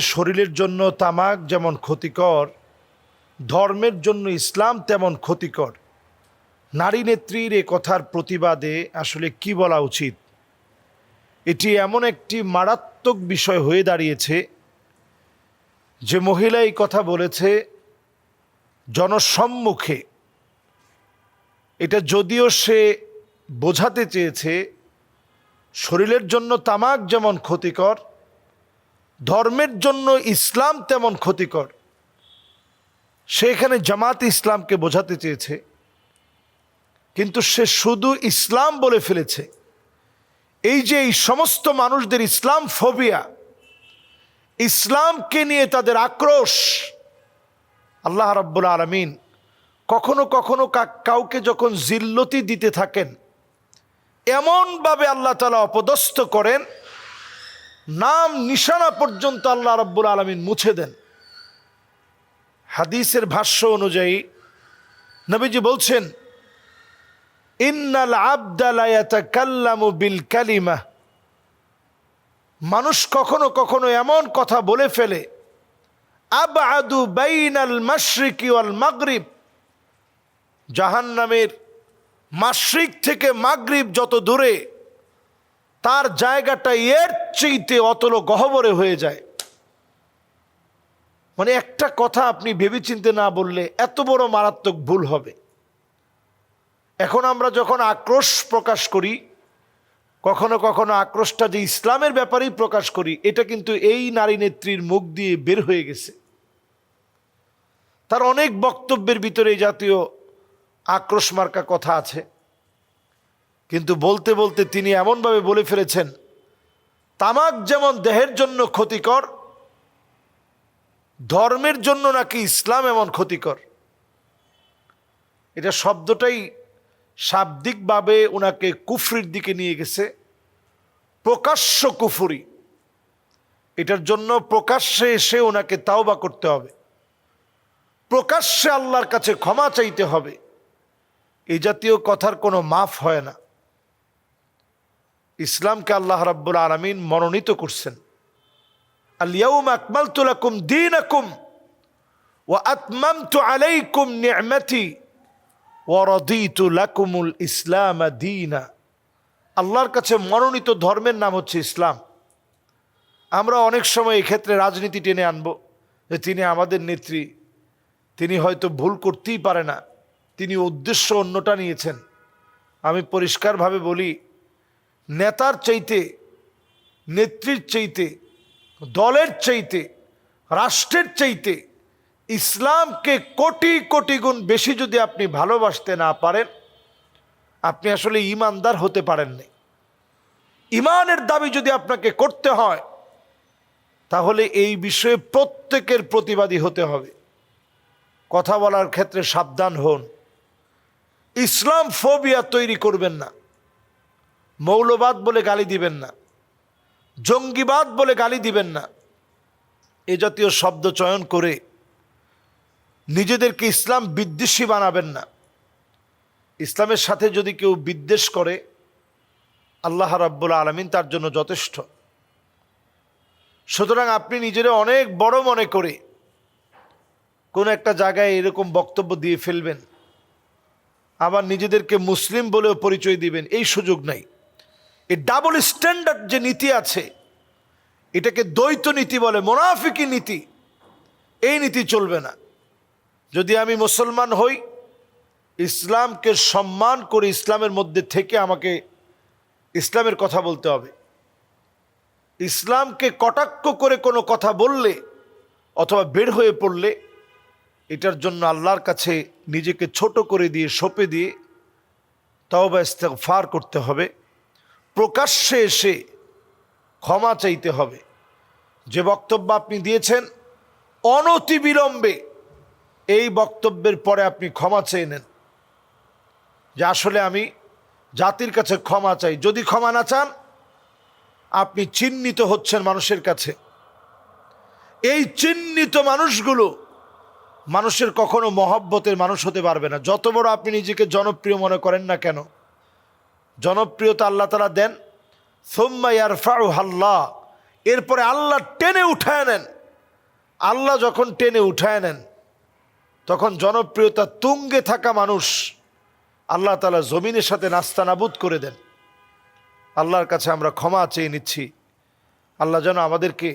শরীরের জন্য তামাক যেমন ক্ষতিকর, ধর্মের জন্য ইসলাম তেমন ক্ষতিকর। নারী নেত্রীর এ কথার প্রতিবাদে আসলে কি বলা উচিত? এটি এমন একটি মারাত্মক বিষয় হয়ে দাঁড়িয়েছে যে মহিলা এই কথা বলেছে, জনসম্মুখে। এটা যদিও সে বোঝাতে চেয়েছে, শরীরের জন্য তামাক যেমন ক্ষতিকর ধর্মের জন্য ইসলাম তেমন ক্ষতিকর। সে এখানে জামাত ইসলামকে বোঝাতে চেয়েছে। কিন্তু সে শুধু ইসলাম বলে ফেলেছে। এই যে এই সমস্ত মানুষদের ইসলাম ফোবিয়া, ইসলামকে নিয়ে তাদের আক্রোশ, আল্লাহ রাব্বুল আলমিন কখনো কখনো কাউকে যখন জিল্লতি দিতে থাকেন, এমনভাবে আল্লাহ তালা অপদস্থ করেন নাম নিশানা পর্যন্ত আল্লাহ রাব্বুল আলমিন মুছে দেন। হাদিসের ভাষ্য অনুযায়ী নবীজি বলছেন, ইন্নাল আবদালায়াতাকাল্লামু বিল কালিমা। মানুষ কখনো কখনো এমন কথা বলে ফেলে আবাদু বাইনাল মাশরিকি ওয়াল মাগরিব। জাহান্নামের মাশরিক থেকে মাগরিব যত দূরে তার জায়গাটা এর চেয়েতে অতলো গহবরে হয়ে যায়। মানে একটা কথা আপনি ভেবেচিন্তে না বললে এত বড় মারাত্মক ভুল হবে। এখন আমরা যখন আক্রোশ প্রকাশ করি, কখনো কখনো আক্রোশটা যে ইসলামের ব্যাপারেই প্রকাশ করি, এটা কিন্তু এই নারী নেত্রীর মুখ দিয়ে বের হয়ে গেছে। তার অনেক বক্তব্যের ভিতরে জাতীয় আক্রোশ মার্কা কথা আছে। কিন্তু বলতে বলতে তিনি এমনভাবে বলে ফেলেছেন, তামাক যেমন দেহের জন্য ক্ষতিকর, ধর্মের জন্য নাকি ইসলাম এমন ক্ষতিকর। এটা শব্দটাই শাব্দিকভাবে ওনাকে কুফরির দিকে নিয়ে গেছে, প্রকাশ্য কুফুরি। এটার জন্য প্রকাশ্যে এসে ওনাকে তাওবা করতে হবে। প্রকাশ্যে আল্লাহর কাছে ক্ষমা চাইতে হবে। এই জাতীয় কথার কোনো মাফ হয় না। ইসলামকে আল্লাহ রাব্বুল আলমিন মনোনীত করছেন। আলিয়াউম আকমাল তুলাকুম দিন আকুম ও আতমাম তু আলাইকুম নিয়মতি ওরদিতু লাকুমুল ইসলাম দিনা। আল্লাহর কাছে মনোনীত ধর্মের নাম হচ্ছে ইসলাম। আমরা অনেক সময় এক্ষেত্রে রাজনীতি টেনে আনব যে তিনি আমাদের নেত্রী, তিনি হয়তো ভুল করতেই পারে না, তিনি উদ্দেশ্য অন্যটা নিয়েছেন। আমি পরিষ্কারভাবে বলি নেতার চাইতে, নেত্রীর চাইতে, দলের চাইতে, রাষ্ট্রের চাইতে ইসলামকে কোটি কোটি গুণ বেশি যদি আপনি ভালোবাসতে না পারেন, আপনি আসলে ইমানদার হতে পারেননি। ইমানের দাবি যদি আপনাকে করতে হয়, তাহলে এই বিষয়ে প্রত্যেকের প্রতিবাদী হতে হবে। কথা বলার ক্ষেত্রে সাবধান হন। ইসলাম ফোবিয়া তৈরি করবেন না। মৌলবাদ বলে গালি দিবেন না। জঙ্গিবাদ বলে গালি দিবেন না। এ জাতীয় শব্দ চয়ন করে নিজেদেরকে ইসলাম বিদ্বেষী বানাবেন না। ইসলামের সাথে যদি কেউ বিদ্বেষ করে, আল্লাহ রাব্বুল আলমিন তার জন্য যথেষ্ট। সুতরাং আপনি নিজেরা অনেক বড় মনে করে কোনো একটা জায়গায় এরকম বক্তব্য দিয়ে ফেলবেন। আবার নিজেদেরকে মুসলিম বলেও পরিচয় দিবেন, এই সুযোগ নাই। এই ডাবল স্ট্যান্ডার্ড যে নীতি আছে, এটাকে দ্বৈত নীতি বলে, মোনাফিকি নীতি, এই নীতি চলবে না। যদি আমি মুসলমান হই, ইসলামকে সম্মান করে ইসলামের মধ্যে থেকে আমাকে ইসলামের কথা বলতে হবে। ইসলামকে কটাক্ষ করে কোনো কথা বললে অথবা বের হয়ে পড়লে, এটার জন্য আল্লাহর কাছে নিজেকে ছোট করে দিয়ে, সঁপে দিয়ে তওবা ফার করতে হবে। প্রকাশ্যে এসে ক্ষমা চাইতে হবে। যে বক্তব্য আপনি দিয়েছেন অনতি বিলম্বে এই বক্তব্যের পরে আপনি ক্ষমা চেয়ে নেন। যে আসলে আমি জাতির কাছে ক্ষমা চাই। যদি ক্ষমা না চান, আপনি চিহ্নিত হচ্ছেন মানুষের কাছে। এই চিহ্নিত মানুষগুলো মানুষের কখনো মহব্বতের মানুষ হতে পারবে না। যত বড় আপনি নিজেকে জনপ্রিয় মনে করেন না কেন জনপ্রিয়তা আল্লাহ তালা দেন। সোম্মা ইয়ারফাউ হাল্লাহ এরপরে আল্লাহ টেনে উঠায় নেন। আল্লাহ যখন টেনে উঠায় নেন, তখন জনপ্রিয়তা তুঙ্গে থাকা মানুষ আল্লাহ তালা জমিনের সাথে নাস্তা নাবুদ করে দেন। আল্লাহর কাছে আমরা ক্ষমা চেয়ে নিচ্ছি। আল্লাহ যেন আমাদেরকে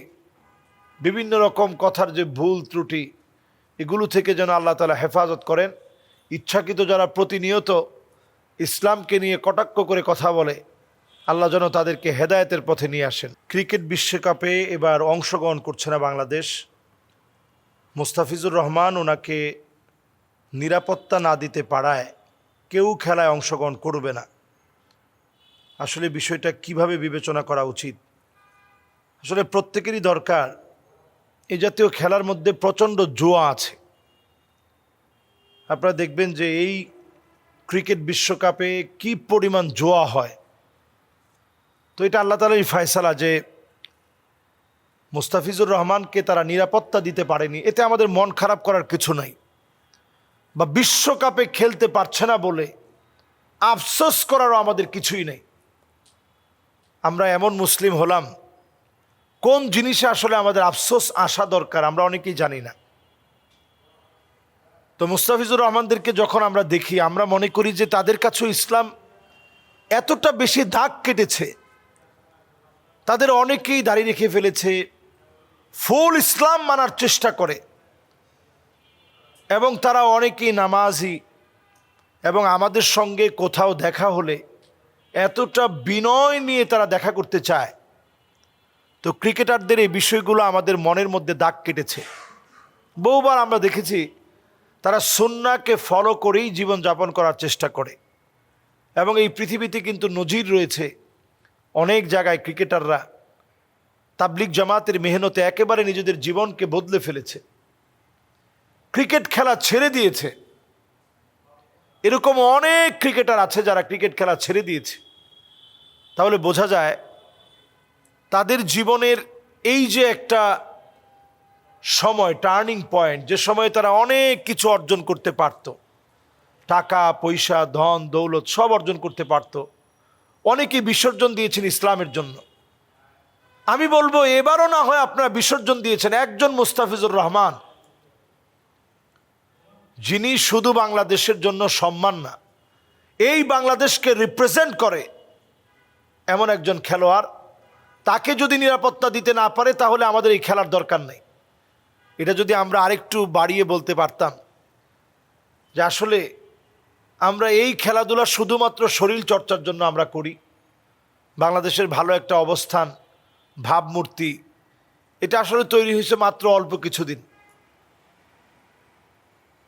বিভিন্ন রকম কথার যে ভুল ত্রুটি, এগুলো থেকে যেন আল্লাহ তালা হেফাজত করেন। ইচ্ছাকৃত যারা প্রতিনিয়ত ইসলামকে নিয়ে কটাক্ষ করে কথা বলে, আল্লাহ যেন তাদেরকে হেদায়তের পথে নিয়ে আসেন। ক্রিকেট বিশ্বকাপে এবার অংশগ্রহণ করছে না বাংলাদেশ। মুস্তাফিজুর রহমান ওনাকে নিরাপত্তা না দিতে পারায় কেউ খেলায় অংশগ্রহণ করবে না। আসলে বিষয়টা কীভাবে বিবেচনা করা উচিত? আসলে প্রত্যেকেরই দরকার, এ জাতীয় খেলার মধ্যে প্রচণ্ড জোয়া আছে। আপনারা দেখবেন যে এই ক্রিকেট বিশ্বকাপে কি পরিমাণ জোয়া হয়? তো এটা আল্লাহ তালারই ফয়সালা যে মুস্তাফিজুর রহমানকে তারা নিরাপত্তা দিতে পারেনি, এতে আমাদের মন খারাপ করার কিছু নাই। বা বিশ্বকাপে খেলতে পারছে না বলে আফসোস করারও আমাদের কিছুই নেই। আমরা এমন মুসলিম হলাম, কোন জিনিসে আসলে আমাদের আফসোস আসা দরকার আমরা অনেকেই জানি না। তো মুস্তাফিজুর রহমানদেরকে যখন আমরা দেখি, আমরা মনে করি যে তাদের কাছেও ইসলাম এতটা বেশি দাগ কেটেছে, তাদের অনেকেই দাঁড়িয়ে রেখে ফেলেছে, ফুল ইসলাম মানার চেষ্টা করে। এবং তারা অনেকেই নামাজি এবং আমাদের সঙ্গে কোথাও দেখা হলে এতটা বিনয় নিয়ে তারা দেখা করতে চায়। তো ক্রিকেটারদের এই বিষয়গুলো আমাদের মনের মধ্যে দাগ কেটেছে। বহুবার আমরা দেখেছি তারা সন্নাকে ফলো করেই জীবনযাপন করার চেষ্টা করে। এবং এই পৃথিবীতে কিন্তু নজির রয়েছে অনেক জায়গায় ক্রিকেটাররা। তাবলিক জামাতের মেহনতে একেবারে নিজেদের জীবনকে বদলে ফেলেছে। ক্রিকেট খেলা ছেড়ে দিয়েছে। এরকম অনেক ক্রিকেটার আছে যারা ক্রিকেট খেলা ছেড়ে দিয়েছে। তাহলে বোঝা যায়, তাদের জীবনের এই যে একটা সময় টার্নিং পয়েন্ট যে সময়ে তারা অনেক কিছু অর্জন করতে পারত। টাকা, পয়সা, ধন, দৌলত সব অর্জন করতে পারত। অনেকেই বিসর্জন দিয়েছেন ইসলামের জন্য। আমি বলব, এবারও না হয় আপনারা বিসর্জন দিয়েছেন একজন মুস্তাফিজুর রহমান। যিনি শুধু বাংলাদেশের জন্য সম্মান না, এই বাংলাদেশকে রিপ্রেজেন্ট করে এমন একজন খেলোয়াড়। তাকে যদি নিরাপত্তা দিতে না পারে, তাহলে আমাদের এই খেলার দরকার নেই। এটা যদি আমরা আরেকটু বাড়িয়ে বলতে পারতাম যে আসলে আমরা এই খেলাধুলা শুধুমাত্র শরীর চর্চার জন্য আমরা করি। বাংলাদেশের ভালো একটা অবস্থান, ভাবমূর্তি, এটা আসলে তৈরি হয়েছে মাত্র অল্প কিছুদিন।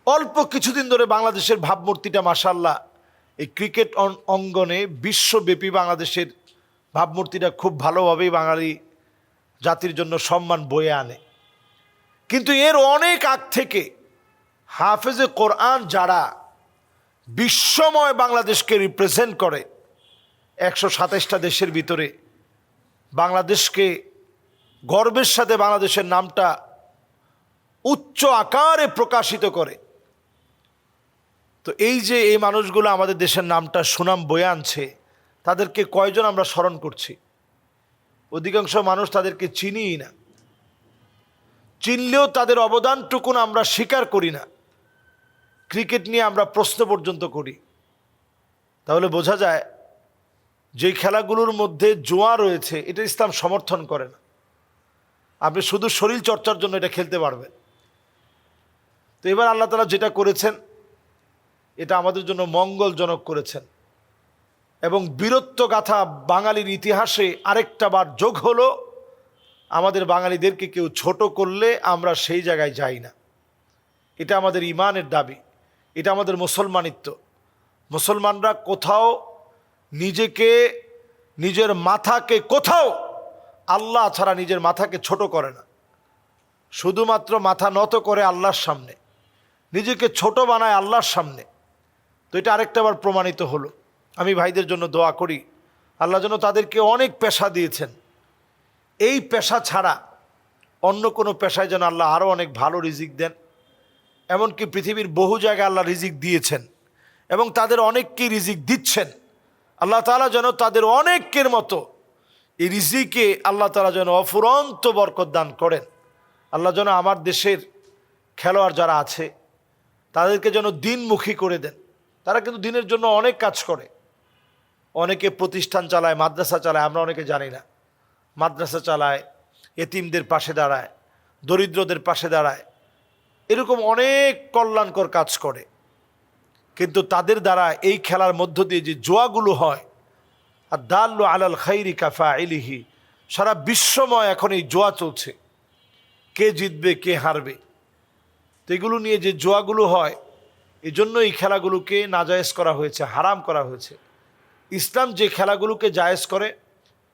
অল্প কিছুদিন ধরে বাংলাদেশের ভাবমূর্তিটা মাসাল্লাহ এই ক্রিকেট অঙ্গনে বিশ্বব্যাপী বাংলাদেশের ভাবমূর্তিটা খুব ভালোভাবেই বাঙালি জাতির জন্য সম্মান বয়ে আনে। কিন্তু এর অনেক আগ থেকে হাফেজে কোরআন যারা বিশ্বময় বাংলাদেশকে রিপ্রেজেন্ট করে, একশো সাতাশটা দেশের ভিতরে, বাংলাদেশকে গর্বের সাথে বাংলাদেশের নামটা উচ্চ আকারে প্রকাশিত করে। তো এই যে এই মানুষগুলো আমাদের দেশের নামটা সুনাম বয়ে আনছে, তাদেরকে কয়জন আমরা স্মরণ করছি? অধিকাংশ মানুষ তাদেরকে চিনিই না। চিনলেও তাদের অবদানটুকুন আমরা স্বীকার করি না। ক্রিকেট নিয়ে আমরা প্রশ্ন পর্যন্ত করি। তাহলে বোঝা যায় যে খেলাগুলোর মধ্যে জোয়া রয়েছে, এটা ইসলাম সমর্থন করে না। আপনি শুধু শরীর চর্চার জন্য এটা খেলতে পারবেন। তো এবার আল্লাহ তালা যেটা করেছেন, এটা আমাদের জন্য মঙ্গলজনক করেছেন। এবং বীরত্ব গাথা বাঙালির ইতিহাসে আরেকটা বার যোগ হলো আমাদের বাঙালিদেরকে কেউ ছোট করলে আমরা সেই জায়গায় যাই না। এটা আমাদের ইমানের দাবি। এটা আমাদের মুসলমানিত্ব। মুসলমানরা কোথাও নিজেকে, নিজের মাথাকে কোথাও আল্লাহ ছাড়া নিজের মাথাকে ছোট করে না। শুধুমাত্র মাথা নত করে আল্লাহর সামনে। নিজেকে ছোট বানায় আল্লাহর সামনে। তো এটা আরেকটা আবার প্রমাণিত হলো। আমি ভাইদের জন্য দোয়া করি। আল্লাহ যেন তাদেরকে অনেক পেশা দিয়েছেন। এই পেশা ছাড়া অন্য কোনো পেশায় যেন আল্লাহ আরও অনেক ভালো রিজিক দেন। এমনকি পৃথিবীর বহু জায়গায় আল্লাহ রিজিক দিয়েছেন এবং তাদের অনেককেই রিজিক দিচ্ছেন। আল্লাহ তালা যেন তাদের অনেকের মতো এই রিজিকে আল্লাহ তালা যেন অফুরন্ত বরকত দান করেন। আল্লাহ যেন আমার দেশের খেলোয়াড় যারা আছে, তাদেরকে যেন দিনমুখী করে দেন। তারা কিন্তু দিনের জন্য অনেক কাজ করে। অনেকে প্রতিষ্ঠান চালায়, মাদ্রাসা চালায়, আমরা অনেকে জানি না। মাদ্রাসা চালায়, এতিমদের পাশে দাঁড়ায়, দরিদ্রদের পাশে দাঁড়ায়, এরকম অনেক কল্যাণকর কাজ করে। কিন্তু তাদের দ্বারা এই খেলার মধ্য দিয়ে যে জোয়াগুলো হয় আর দাল্লু আলাল খাইরি কাফা ইলিহি সারা বিশ্বময় এখন এই জোয়া চলছে। কে জিতবে, কে হারবে? তো এগুলো নিয়ে যে জোয়াগুলো হয় এই জন্য এই খেলাগুলোকে নাজায়েজ করা হয়েছে, হারাম করা হয়েছে। ইসলাম যে খেলাগুলোকে জায়েজ করে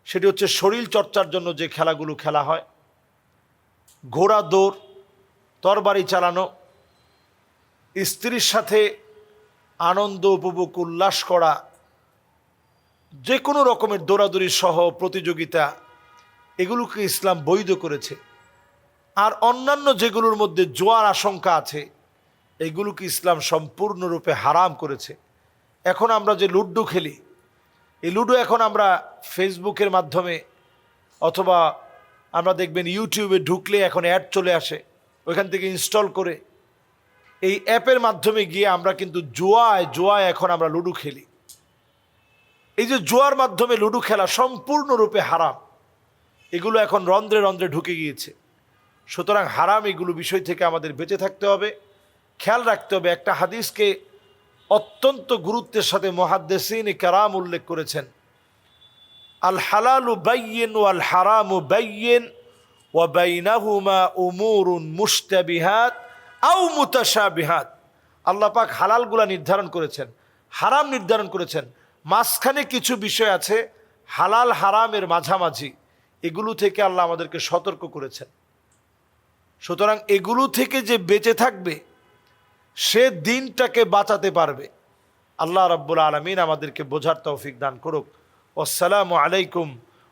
সেটি হচ্ছে শরীর চর্চার জন্য যে খেলাগুলো খেলা হয়। ঘোড়া দৌড়, তরবারি চালানো, স্ত্রীর সাথে আনন্দ উপভোগ, উল্লাস করা, যে কোনো রকমের দৌড়াদৌড়ি সহ প্রতিযোগিতা, এগুলোকে ইসলাম বৈধ করেছে। আর অন্যান্য যেগুলোর মধ্যে জোয়ার আশঙ্কা আছে, এগুলোকে ইসলাম সম্পূর্ণরূপে হারাম করেছে। এখন আমরা যে লুড্ডু খেলি এই লুডো এখন আমরা ফেসবুকের মাধ্যমে অথবা আমরা দেখবেন ইউটিউবে ঢুকলে এখন অ্যাড চলে আসে। ওইখান থেকে ইনস্টল করে। এই অ্যাপের মাধ্যমে গিয়ে আমরা কিন্তু জোয়ায় জোয়ায় এখন আমরা লুডো খেলি। এই যে জোয়ার মাধ্যমে লুডো খেলা সম্পূর্ণরূপে হারাম। এগুলো এখন রন্ধ্রে রন্ধ্রে ঢুকে গিয়েছে। সুতরাং হারাম এগুলো বিষয় থেকে আমাদের বেঁচে থাকতে হবে। খেয়াল রাখতে হবে একটা হাদিসকে অত্যন্ত গুরুত্বের সাথে মহাদ্দেসিন কারাম উল্লেখ করেছেন। আল হালালু বাইয়েন ওয়াল হারামু বাইয়েন ওয়া বাইনাহুমা উমুরুন মুস্তাবিহাত আউ মুতাশাবিহাত। আল্লাহ পাক হালালগুলা নির্ধারণ করেছেন, হারাম নির্ধারণ করেছেন। মাঝখানে কিছু বিষয় আছে, হালাল হারামের মাঝামাঝি। এগুলো থেকে আল্লাহ আমাদেরকে সতর্ক করেছেন। সুতরাং এগুলো থেকে যে বেঁচে থাকবে সে দিনটাকে বাঁচাতে পারবে। আল্লাহ রাব্বুল আলমিন আমাদেরকে বোঝার তৌফিক দান করুক। আসসালামু আলাইকুম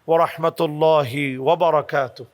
ওরহমতুল্লাহি ওবরাকাতুহ